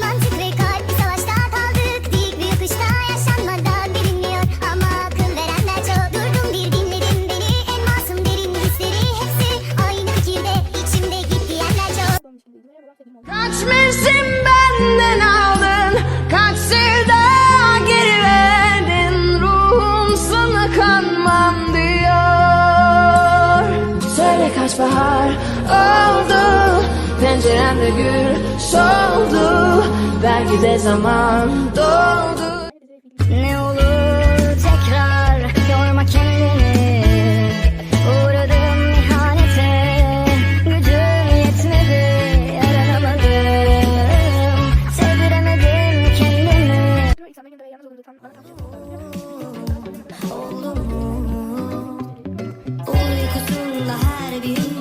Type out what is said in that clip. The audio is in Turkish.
Mantık ve kalp savaşta kaldık. Dik bir yokuşta yaşanmadan bilinmiyor Ama akıl verenler çok Durdum bir dinledim beni En masum derin hisleri hepsi Aynı fikirde. İçimde git diyenler Kaç mevsim benden aldın Kaç sevda geri verdin. Ruhum sana kanmam diyor. Söyle kaç bahar oldu Penceremde gül soldu belki de zaman doldu. Ne olur tekrar yorma kendini. Uğradım ihanete Gücüm yetmedi. Yaranamadım Sevdiremedim kendimi. Oldu mu? Uykusunda her bir